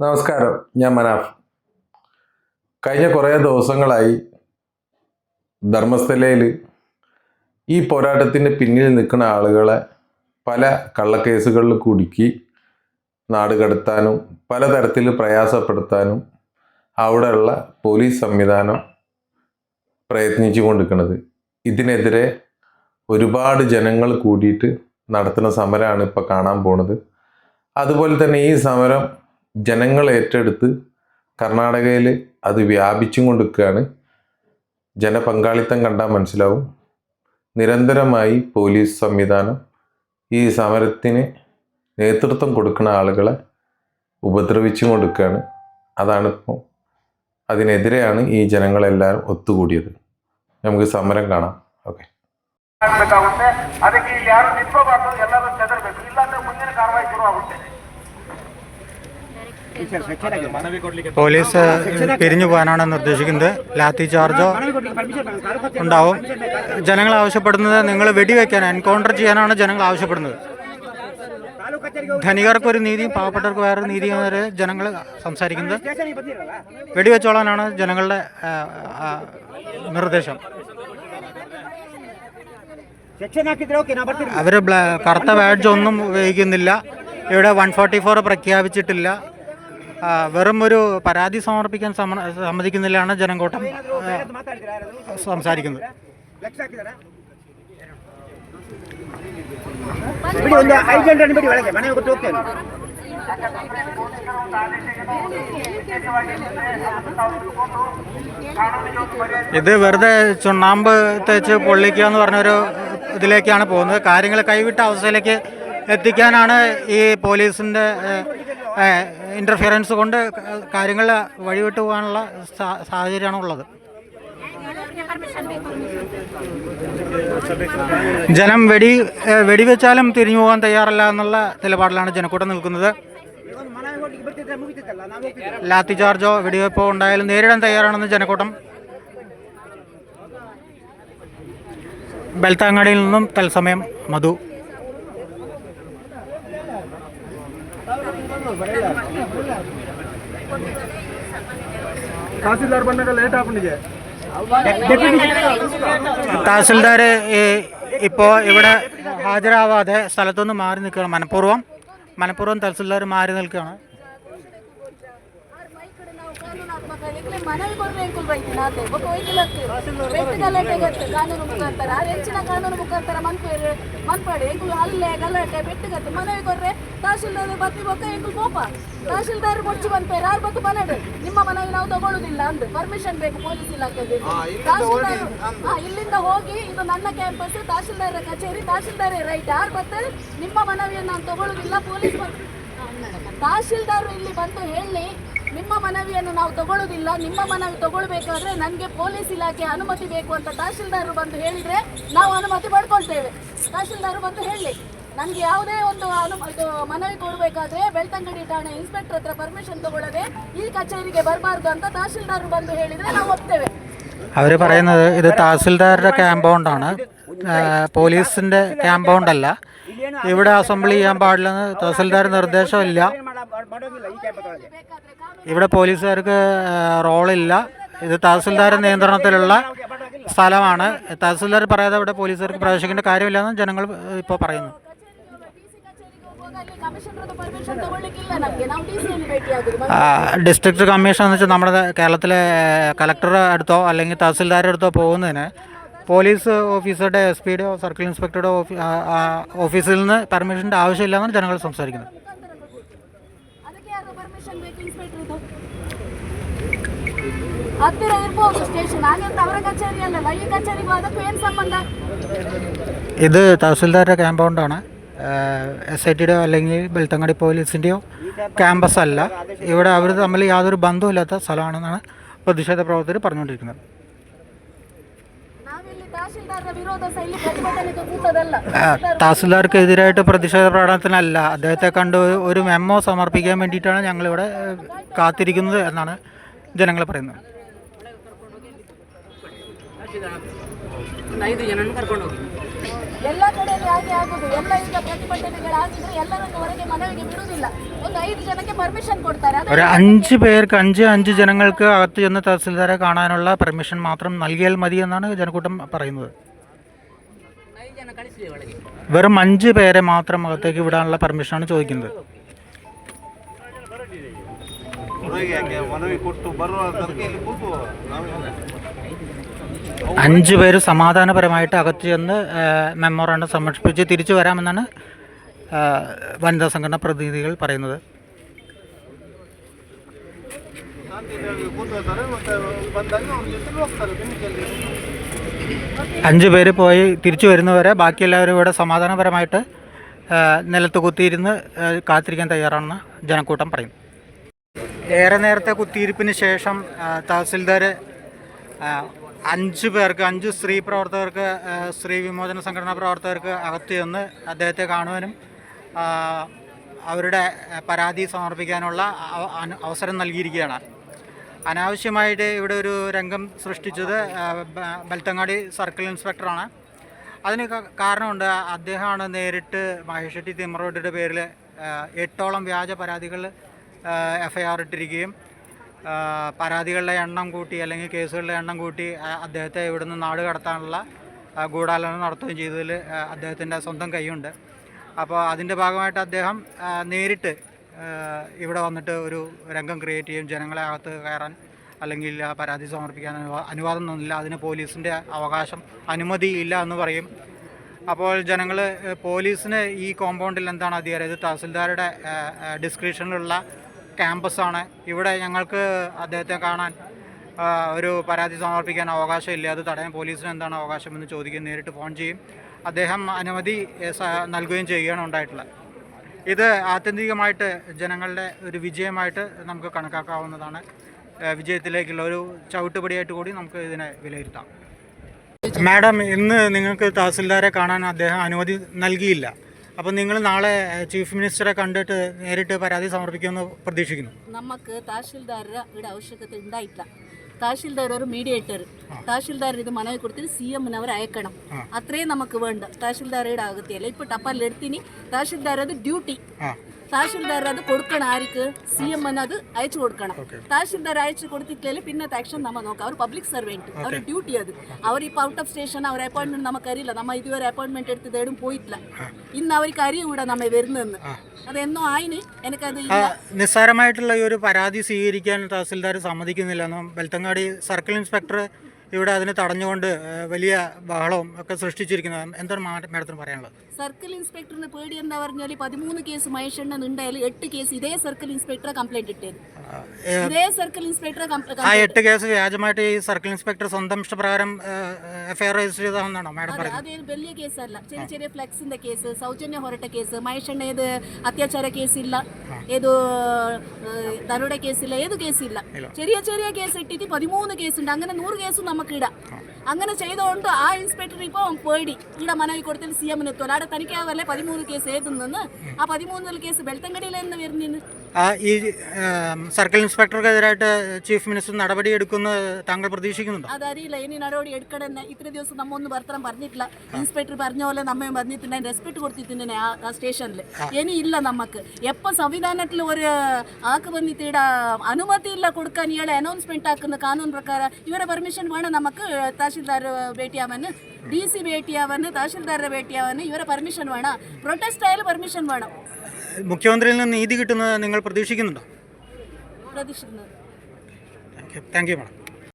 നമസ്കാരം ഞാൻ മനാഫ്. കഴിഞ്ഞ കുറേ ദിവസങ്ങളായി ധർമ്മസ്ഥലയിൽ ഈ പോരാട്ടത്തിന് പിന്നിൽ നിൽക്കുന്ന ആളുകളെ പല കള്ളക്കേസുകളിൽ കുടുക്കി നാട് കടത്താനും പലതരത്തിൽ പ്രയാസപ്പെടുത്താനും അവിടെയുള്ള പോലീസ് സംവിധാനം പ്രയത്നിച്ചു കൊണ്ടിരിക്കുന്നത്. ഇതിനെതിരെ ഒരുപാട് ജനങ്ങൾ കൂടിയിട്ട് നടത്തുന്ന സമരമാണ് ഇപ്പോൾ കാണാൻ പോണത്. അതുപോലെ തന്നെ ഈ സമരം ജനങ്ങൾ ഏറ്റെടുത്ത് കർണാടകയിൽ അത് വ്യാപിച്ചും കൊണ്ടിരിക്കുകയാണ് ജനപങ്കാളിത്തം കണ്ടാൽ മനസ്സിലാവും നിരന്തരമായി പോലീസ് സംവിധാനം ഈ സമരത്തിന് നേതൃത്വം കൊടുക്കുന്ന ആളുകളെ ഉപദ്രവിച്ചും കൊടുക്കുകയാണ് അതാണിപ്പോൾ അതിനെതിരെയാണ് ഈ ജനങ്ങളെല്ലാവരും ഒത്തുകൂടിയത് നമുക്ക് സമരം കാണാം ഓക്കെ ಆಗ್ಬೇಕಾಗುತ್ತೆ ಅದಕ್ಕೆ ಇಲ್ಲಿ ಯಾರು ನಿಂತ್ಕೋಬಾರ್ದು ಎಲ್ಲರೂ ಚದರ್ಬೇಕು ಇಲ್ಲಾಂದ್ರೆ ಮುಂದಿನ ಕಾರ್ಯವಾಹಿ ಶುರು ಆಗುತ್ತೆ പോലീസ് പിരിഞ്ഞു പോകാനാണ് നിർദ്ദേശിക്കുന്നത്. ലാത്തി ചാർജോ ഉണ്ടാവും. ജനങ്ങൾ ആവശ്യപ്പെടുന്നത് നിങ്ങൾ വെടിവെക്കാൻ എൻകൗണ്ടർ ചെയ്യാനാണ് ജനങ്ങൾ ആവശ്യപ്പെടുന്നത്. ധനികർക്ക് ഒരു നീതിയും പാവപ്പെട്ടവർക്ക് വേറൊരു നീതിയും വരെ ജനങ്ങൾ സംസാരിക്കുന്നത്. വെടിവെച്ചോളാനാണ് ജനങ്ങളുടെ നിർദ്ദേശം. അവർ കറുത്ത ബാഡ്ജ് ഒന്നും ഉപയോഗിക്കുന്നില്ല. ഇവിടെ വൺ ഫോർട്ടി ഫോർ പ്രഖ്യാപിച്ചിട്ടില്ല. വെറും ഒരു പരാതി സമർപ്പിക്കാൻ സമ്മതിക്കുന്നില്ലാണ് ജനങ്കോട്ടം സംസാരിക്കുന്നത് ഇത് വെറുതെ ചുണ്ണാമ്പ് തേച്ച് പൊള്ളിക്കുക എന്ന് പറഞ്ഞൊരു ഇതിലേക്കാണ് പോകുന്നത്. കാര്യങ്ങൾ കൈവിട്ട അവസ്ഥയിലേക്ക് എത്തിക്കാനാണ് ഈ പോലീസിന്റെ ഇന്റർഫിയറൻസ് കൊണ്ട് കാര്യങ്ങൾ വഴിവിട്ട് പോകാനുള്ള സാഹചര്യമാണ് ഉള്ളത് ജനം വെടി വെടിവെച്ചാലും തിരിഞ്ഞു പോകാൻ തയ്യാറല്ല എന്നുള്ള നിലപാടിലാണ് ജനക്കൂട്ടം നിൽക്കുന്നത്. ലാത്തി ചാർജോ വെടിവെപ്പോ ഉണ്ടായാലും നേരിടാൻ തയ്യാറാണെന്ന് ജനക്കൂട്ടം. ബെൽത്താങ്ങാടിയിൽ നിന്നും തത്സമയം മധു. ತಹಸೀಲ್ದಾರ್ ಬಂದಾಗ ಲೇಟ್ ಆಗ್ಬಿಟ್ಟಿದೆ തഹസിൽദാർ ഇപ്പോൾ ഇവിടെ ഹാജരാവാതെ സ്ഥലത്തുനിന്ന് മാറി നിൽക്കുകയാണ് മനഃപൂർവ്വം മനഃപൂർവ്വം തഹസിൽദാർ മാറി നിൽക്കുകയാണ് ಮನವಿ ಕೊಡ್ರೆ ಅಂಕುಲ್ ಬೈತೀನಿ ಆತೆ ಒಬ್ಬ ವೈಕಲಕ್ಕೆ ಬೆಟ್ಟ ಗಲಾಟೆ ಗತ್ತೆ ಕಾನೂನು ಮುಖಾಂತರ ಆ ಹೆಚ್ಚಿನ ಕಾನೂನು ಮುಖಾಂತರ ಮನ್ಪೇರು ಮನ್ಪಾಡಿ ಎಂಕುಲ್ ಹಲ್ಲೆ ಗಲಾಟೆ ಬೆಟ್ಟಗತ್ತೆ ಮನವಿ ಕೊಡ್ರೆ ತಹಶೀಲ್ದಾರ್ ಬತ್ತಿ ಬೊಕ್ಕ ಎಂಟು ಕೋಪ. ತಹಶೀಲ್ದಾರ್ ಮುಚ್ಚಿ ಬಂದ್ಪೇರು ಯಾರು ಬತ್ತು ಮನೆಡು ನಿಮ್ಮ ಮನೆಗೆ ನಾವು ತಗೊಳ್ಳುದಿಲ್ಲ ಅಂದ್ರೆ ಪರ್ಮಿಷನ್ ಬೇಕು ಪೊಲೀಸ್ ಇಲಾಖೆಗೆ. ತಹಶೀಲ್ದಾರ್ ಹಾ, ಇಲ್ಲಿಂದ ಹೋಗಿ ಇದು ನನ್ನ ಕ್ಯಾಂಪಸ್ ತಹಶೀಲ್ದಾರ್ ಕಚೇರಿ ತಹಶೀಲ್ದಾರೇ ರೈಟ್ ಯಾರು ಬರ್ತಾರೆ ನಿಮ್ಮ ಮನವಿಯನ್ನು ನಾನು ತಗೊಳ್ಳುದಿಲ್ಲ ಪೊಲೀಸ್ ಬಂದು ತಹಶೀಲ್ದಾರ್ ಇಲ್ಲಿ ಬಂದು ಹೇಳಿ ನಿಮ್ಮ ಮನವಿಯನ್ನು ನಾವು ತಗೊಳ್ಳುದಿಲ್ಲ ನಿಮ್ಮ ಮನವಿ ತಗೊಳ್ಬೇಕಾದ್ರೆ ನನಗೆ ಪೊಲೀಸ್ ಇಲಾಖೆ ಅನುಮತಿ ಬೇಕು ಅಂತ ತಹಶೀಲ್ದಾರ್ ಬಂದು ಹೇಳಿದ್ರೆ ನಾವು ಅನುಮತಿ ಪಡ್ಕೊಳ್ತೇವೆ. ತಹಶೀಲ್ದಾರ್ ಬಂದು ಹೇಳಿ. ನನಗೆ ಯಾವುದೇ ಒಂದು ಅನು ಇದು ಮನವಿ ಕೊಡಬೇಕಾದ್ರೆ ಬೆಳ್ತಂಗಡಿ ಠಾಣೆ ಇನ್ಸ್ಪೆಕ್ಟರ್ ಹತ್ರ ಪರ್ಮಿಷನ್ ತಗೊಳ್ಳದೆ ಈ ಕಚೇರಿಗೆ ಬರಬಾರ್ದು ಅಂತ ತಹಶೀಲ್ದಾರ್ ಬಂದು ಹೇಳಿದ್ರೆ ನಾವು ಒಪ್ತೇವೆ അവർ പറയുന്നത് ഇത് തഹസിൽദാരുടെ ക്യാമ്പൗണ്ടാണ് പോലീസിൻ്റെ ക്യാമ്പൗണ്ട് അല്ല ഇവിടെ അസംബ്ലി ചെയ്യാൻ പാടില്ലെന്ന് തഹസിൽദാർ നിർദ്ദേശമില്ല ಮಾಡೋದಿಲ್ಲ ಈ ಕ್ಯಾಂಪಸ್ ಒಳಗೆ ഇവിടെ പോലീസുകാർക്ക് റോളില്ല ഇത് തഹസിൽദാർ നിയന്ത്രണത്തിലുള്ള സ്ഥലമാണ് തഹസിൽദാർ പറയാതെ ഇവിടെ പോലീസുകാർക്ക് പ്രവേശിക്കേണ്ട കാര്യമില്ലെന്ന് ജനങ്ങൾ ഇപ്പോൾ പറയുന്നു ഡിസ്ട്രിക്ട് കമ്മീഷൻ എന്ന് വെച്ചാൽ നമ്മുടെ കേരളത്തിലെ കലക്ടറുടെ അടുത്തോ അല്ലെങ്കിൽ തഹസിൽദാരുടെ അടുത്തോ പോകുന്നതിന് പോലീസ് ഓഫീസറുടെ എസ് പിയുടെയോ സർക്കിൾ ഇൻസ്പെക്ടറുടെ ഓഫീ ആ, ആ, ഓഫീസിൽ നിന്ന് പെർമിഷൻ്റെ ആവശ്യമില്ലെന്നാണ് ജനങ്ങൾ സംസാരിക്കുന്നത് ಅದಕ್ಕೆ ಯಾರು ಪರ್ಮಿಷನ್ ಬೇಕು ಇನ್ಸ್ಪೆಕ್ಟರ್ದು ಹತ್ತಿರ ಇರ್ಬೋದು ಸ್ಟೇಷನ್ ಹಾಗೆಂತ ಅವರ ಕಚೇರಿ ಅಲ್ಲಲ್ಲ ಈ ಕಚೇರಿಗೂ ಅದಕ್ಕೂ ಏನು ಸಂಬಂಧ ഇത് തഹസിൽദാരുടെ ക്യാമ്പൗണ്ടാണ് എസ് ഐ ടിയുടെയോ അല്ലെങ്കിൽ ബെൽത്തങ്ങാടി പോലീസിന്റെയോ ക്യാമ്പസ് അല്ല ഇവിടെ അവർ തമ്മിൽ യാതൊരു ബന്ധവുമില്ലാത്ത സ്ഥലമാണെന്നാണ് പ്രതിഷേധ പ്രവർത്തകർ പറഞ്ഞുകൊണ്ടിരിക്കുന്നത്. തഹസിൽദാർക്കെതിരായിട്ട് പ്രതിഷേധ പ്രകടനത്തിനല്ല. അദ്ദേഹത്തെ കണ്ട് ഒരു മെമ്മോ സമർപ്പിക്കാൻ വേണ്ടിയിട്ടാണ് ഞങ്ങളിവിടെ കാത്തിരിക്കുന്നത് എന്നാണ് ജനങ്ങൾ പറയുന്നത്. ಐದು ಜನನ ಕರ್ಕೊಂಡು ಹೋಗಿ ಎಲ್ಲ ಕಡೆಯಲ್ಲಿ ಹಾಗೆ ಆಗುದು ಎಲ್ಲ ಈಗ ಪ್ರತಿಭಟನೆಗಳಾಗಿದ್ರೆ ಎಲ್ಲರನ್ನು ಹೊರಗೆ ಮನವಿಗೆ ಬಿಡುವುದಿಲ್ಲ ಒಂದು ಐದು ಜನಕ್ಕೆ ಪರ್ಮಿಷನ್ ಕೊಡ್ತಾರೆ ಅದು ഒരു അഞ്ച് പേർക്ക് അഞ്ച് അഞ്ച് ജനങ്ങൾക്ക് അകത്ത് ചെന്ന് തഹസിൽദാരെ കാണാനുള്ള പെർമിഷൻ മാത്രം നൽകിയാൽ മതി എന്നാണ് ജനക്കൂട്ടം പറയുന്നത് വെറും അഞ്ച് പേരെ മാത്രം അകത്തേക്ക് വിടാനുള്ള പെർമിഷനാണ് ചോദിക്കുന്നത് അഞ്ച് പേര് സമാധാനപരമായിട്ട് അകത്ത് ചെന്ന് മെമ്മോറാണ്ടം സമർപ്പിച്ച് തിരിച്ചു വരാമെന്നാണ് വനിതാ സംഘടന പ്രതിനിധികൾ പറയുന്നത്. അഞ്ച് പേര് പോയി തിരിച്ചു വരുന്നവരെ ബാക്കി എല്ലാവരും ഇവിടെ സമാധാനപരമായിട്ട് നിലത്ത് കുത്തിയിരുന്ന് കാത്തിരിക്കാൻ തയ്യാറാണെന്ന് ജനക്കൂട്ടം പറയുന്നു. ഏറെ നേരത്തെ കുത്തിയിരിപ്പിന് ശേഷം തഹസിൽദാർ അഞ്ച് പേർക്ക് അഞ്ച് സ്ത്രീ പ്രവർത്തകർക്ക് സ്ത്രീ വിമോചന സംഘടനാ പ്രവർത്തകർക്ക് അകത്ത് ചെന്ന് അദ്ദേഹത്തെ കാണുവാനും അവരുടെ പരാതി സമർപ്പിക്കാനുള്ള അവസരം നൽകിയിരിക്കുകയാണ്. അനാവശ്യമായിട്ട് ഇവിടെ ഒരു രംഗം സൃഷ്ടിച്ചത് ബൽത്തങ്ങാടി സർക്കിൾ ഇൻസ്പെക്ടറാണ്. അതിന് കാരണമുണ്ട് അദ്ദേഹമാണ് നേരിട്ട് മഹേഷ് ഷെട്ടി തിമ്മറോഡിയുടെ പേരിൽ എട്ടോളം വ്യാജ പരാതികൾ എഫ് ഐ ആർ ഇട്ടിരിക്കുകയും പരാതികളുടെ എണ്ണം കൂട്ടി അല്ലെങ്കിൽ കേസുകളുടെ എണ്ണം കൂട്ടി അദ്ദേഹത്തെ ഇവിടുന്ന് നാട് കടത്താനുള്ള ഗൂഢാലോചന നടത്തുകയും ചെയ്തതിൽ അദ്ദേഹത്തിന്റെ സ്വന്തം കൈയുണ്ട്. അപ്പോൾ അതിന്റെ ഭാഗമായിട്ട് അദ്ദേഹം നേരിട്ട് ഇവിടെ വന്നിട്ട് ഒരു രംഗം ക്രിയേറ്റ് ചെയ്യും ജനങ്ങളെ അകത്ത് കയറാൻ അല്ലെങ്കിൽ ആ പരാതി സമർപ്പിക്കാൻ അനുവാ- അനുവാദം തന്നില്ല അതിന് പോലീസിന്റെ അവകാശം അനുമതി ഇല്ല എന്ന് പറയും. അപ്പോൾ ജനങ്ങൾ പോലീസിന് ഈ കോമ്പൗണ്ടിൽ എന്താണ് അധികാരം? ഇത് തഹസിൽദാരുടെ ഡിസ്ക്രിപ്ഷനിലുള്ള ക്യാമ്പസാണ്. ഇവിടെ ഞങ്ങൾക്ക് അദ്ദേഹത്തെ കാണാൻ ഒരു പരാതി സമർപ്പിക്കാൻ അവകാശമില്ല. അത് തടയാൻ പോലീസിന് എന്താണ് അവകാശമെന്ന് ചോദിക്കുകയും നേരിട്ട് ഫോൺ ചെയ്യും. അദ്ദേഹം അനുമതി നൽകുകയും ചെയ്യുകയാണ് ഉണ്ടായിട്ടുള്ളത്. ഇത് ആത്യന്തികമായിട്ട് ജനങ്ങളുടെ ഒരു വിജയമായിട്ട് നമുക്ക് കണക്കാക്കാവുന്നതാണ്. വിജയത്തിലേക്കുള്ള ഒരു ചവിട്ടുപടിയായിട്ട് കൂടി നമുക്ക് ഇതിനെ വിലയിരുത്താം. മാഡം ഇന്ന് നിങ്ങൾക്ക് തഹസിൽദാരെ കാണാൻ അദ്ദേഹം അനുമതി നൽകിയില്ല. അപ്പോൾ നിങ്ങൾ നാളെ ചീഫ് മിനിസ്റ്ററെ കണ്ടിട്ട് നേരിട്ട് പരാതി സമർപ്പിക്കുമെന്ന് പ്രതീക്ഷിക്കുന്നു. നമുക്ക് തഹസിൽദാരുടെ ആവശ്യകത ഉണ്ടായിട്ടില്ല. തഹസിൽദാർ ഒരു മീഡിയേറ്റർ തഹസിൽദാർ ഇത് മനവി കൊടുത്തിട്ട് സി എമ്മിന് അവർ അയക്കണം. അത്രയും നമുക്ക് വേണ്ട. തഹസിൽദാരുടെ ആകത്തിയല്ല ഇപ്പൊ ടപ്പാലെടുത്തിനി തഹസിൽദാർ അത് ഡ്യൂട്ടി. തഹശീൽദാർ അത് കൊടുക്കണം ആർക്ക്? സി എം അത് അയച്ചു കൊടുക്കണം. തഹശീൽദാർ അയച്ചു കൊടുത്തിട്ടില്ല പിന്നെ ആക്ഷൻ നമ്മ നോക്കാം. അവർ പബ്ലിക് സർവന്റ് അവർ ഡ്യൂട്ടി അത്. അവർ ഇപ്പോൾ ഔട്ട് ഓഫ് സ്റ്റേഷൻ അവർ അപ്പോയിന്റ്മെന്റ് നമുക്കറിയില്ല നമ്മ ഇതുവരെ അപ്പോയിന്റ്മെന്റ് എടുത്ത് തേടും പോയിട്ടില്ല. ഇന്ന് അവർക്ക് അറിയൂടാ നമ്മ വരുന്നതെന്ന് അതെന്നോ ആയിന് എനിക്കത് നിസ്സാരമായിട്ടുള്ള ഈ ഒരു പരാതി സ്വീകരിക്കാൻ തഹസിൽദാർ സമ്മതിക്കുന്നില്ല. ബെൽത്തങ്ങാടി സർക്കിൾ ഇൻസ്പെക്ടർ ഇവിടെ അതിനെ തടഞ്ഞുകൊണ്ട് വലിയ ബഹളവും ഒക്കെ സൃഷ്ടിച്ചിരിക്കുന്നത് എന്താണ് മാഡത്തിന് പറയാനുള്ളത്? സർക്കിൾ ഇൻസ്പെക്ടറിന് പേടി എന്താ പറഞ്ഞാൽ പതിമൂന്ന് കേസ് മഹേഷണ്ണൻ ഉണ്ടായാലും എട്ട് കേസ് ഇതേ സർക്കിൾ ഇൻസ്പെക്ടറെ കംപ്ലൈന്റ് ഇട്ടത് ഇതേ സർക്കിൾ ഇൻസ്പെക്ടറെ ആ എട്ട് കേസ് വ്യാജമായിട്ട് ഈ സർക്കിൾ ഇൻസ്പെക്ടർ സ്വന്തം ഇഷ്ടപ്രകാരം എഫ്ഐആർ രജിസ്റ്റർ ചെയ്താണെന്നാണോ മാഡം അത് വലിയ കേസല്ല. ചെറിയ ചെറിയ ഫ്ലെക്സിന്റെ കേസ് സൗജന്യ ഹൊരട്ട കേസ് മഹേഷണ്ണേത് അത്യാചാര കേസ് ഇല്ല ഏതോ ദരുടെ കേസില്ല ഏത് കേസില്ല. ചെറിയ ചെറിയ കേസ് ഇട്ടിട്ട് പതിമൂന്ന് കേസുണ്ട്. അങ്ങനെ നൂറ് കേസും നമുക്ക് ഇടാം അങ്ങനെ ചെയ്തുകൊണ്ട് ആ ഇൻസ്പെക്ടർ ഇപ്പോൾ പേടി. ഇവിടെ മനവി കൊടുത്തിൽ സി എമ്മിന് എത്തുമല്ലോ അവിടെ തനിക്കാവല്ലേ പതിമൂന്ന് കേസ് ഏതെന്ന് ആ പതിമൂന്നിൽ കേസ് വെളുത്തങ്കടിയിൽ നിന്ന് വരുന്നതിന്? ഈ സർക്കിൾ ഇൻസ്പെക്ടർക്കെതിരായിട്ട് ചീഫ് മിനിസ്റ്റർ നടപടി എടുക്കുന്ന താങ്കൾ പ്രതീക്ഷിക്കുന്നുണ്ടോ? അതറിയില്ല. ഇനി നടപടി എടുക്കണമെന്ന് ഇത്ര ദിവസം നമ്മ ഒന്നും വർത്തനം പറഞ്ഞിട്ടില്ല ഇൻസ്പെക്ടർ പറഞ്ഞ പോലെ നമ്മയും പറഞ്ഞിട്ടുണ്ടെങ്കിൽ റെസ്പെക്ട് കൊടുത്തിട്ടുണ്ടെ ആ സ്റ്റേഷനിൽ ഇനി ഇല്ല നമുക്ക് എപ്പോൾ സംവിധാനം ഒരു ആക്ക് ಆಕ ಬಂದಿತ್ತೀಡ അനുമതി ഇല്ല കൊടുക്കാൻ ഇയാളെ അനൗൺസ്മെന്റ് ആക്കുന്ന ಕಾನೂನು പ്രകാരം ഇവരെ പെർമിഷൻ വേണം നമുക്ക് തഹസിൽദാർ ഭേട്ടിയാവാന് ഡി സി ഭേട്ടിയാവാന് തഹസിൽദാരെ ഭേട്ടിയാവാന് ഇവരെ പെർമിഷൻ വേണം. പ്രൊട്ടസ്റ്റ് ആയാലും പെർമിഷൻ വേണം. മുഖ്യമന്ത്രിയിൽ നിന്ന് നീതി കിട്ടുന്നത് നിങ്ങൾ പ്രതീക്ഷിക്കുന്നുണ്ടോ? പ്രതീക്ഷിക്കുന്നത് thank you thank you madam